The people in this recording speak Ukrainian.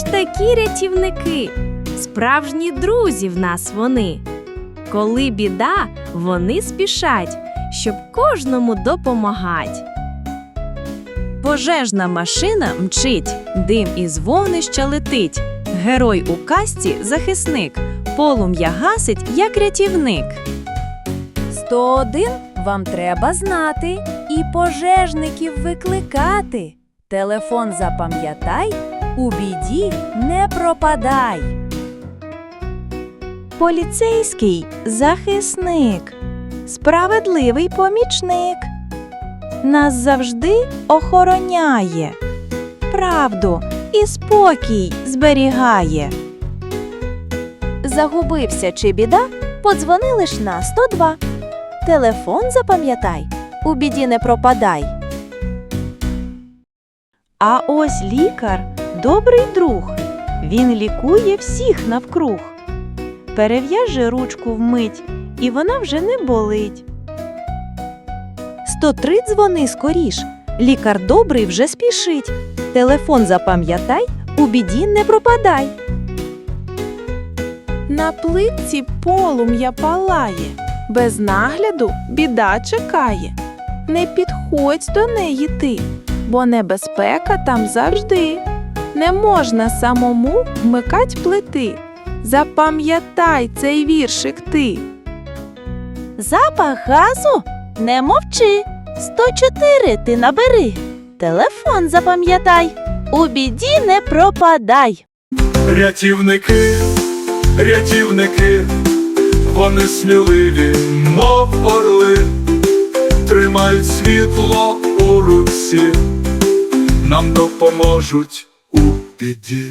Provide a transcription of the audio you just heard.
такі рятівники, справжні друзі в нас вони. Коли біда, вони спішать, щоб кожному допомагать. Пожежна машина мчить, дим із вогнища летить. Герой у касті захисник, полум'я гасить, як рятівник. 101 вам треба знати і пожежників викликати. Телефон запам'ятай, у біді не пропадай. Поліцейський захисник, справедливий помічник. Нас завжди охороняє, правду і спокій зберігає. Загубився чи біда? Подзвони лиш на 102. Телефон запам'ятай, у біді не пропадай. А ось лікар добрий друг. Він лікує всіх навкруг. Перев'яже ручку вмить, і вона вже не болить. 103 дзвони скоріш. Лікар добрий вже спішить. Телефон запам'ятай, у біді не пропадай. На плитці полум'я палає, без нагляду біда чекає. Не підходь до неї ти, бо небезпека там завжди. Не можна самому вмикать плити. Запам'ятай цей віршик ти. Запах газу? Не мовчи. 104 ти набери. Телефон запам'ятай, у біді не пропадай. Рятівники, рятівники, вони сміливі, мов орли, тримають світло у руці, нам допоможуть у біді.